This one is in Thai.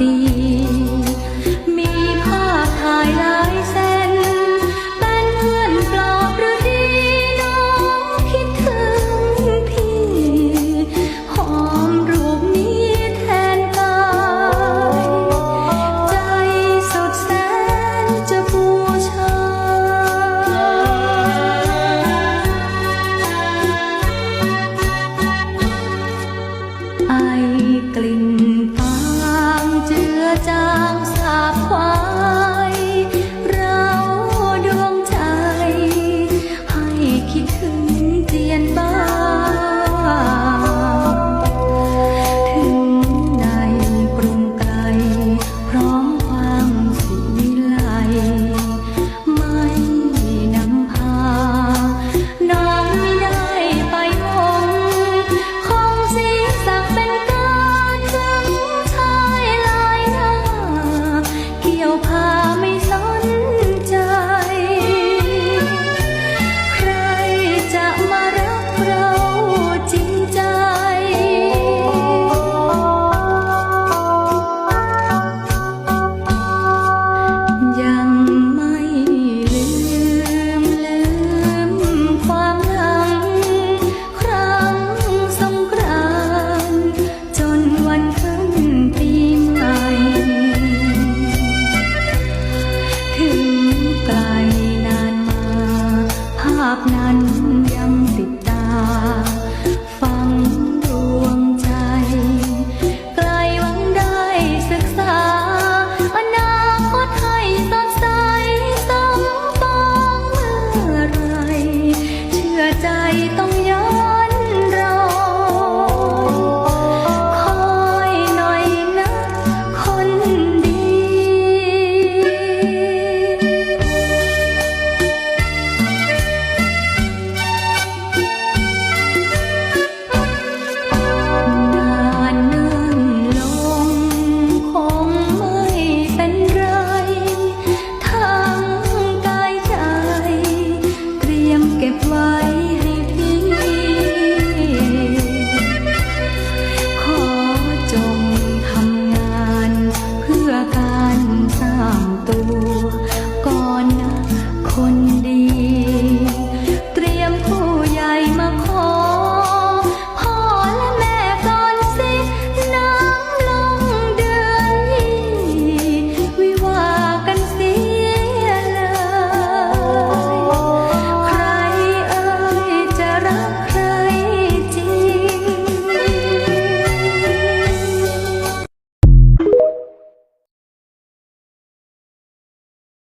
มีภาพถ่ยลายเส้น เป็นเพื่อนปลอบรือดีน้องคิดถึงพี่ หอมรูปนี้แทนกายใจสุดแสนจะบูชา ไอกลิ่ நான்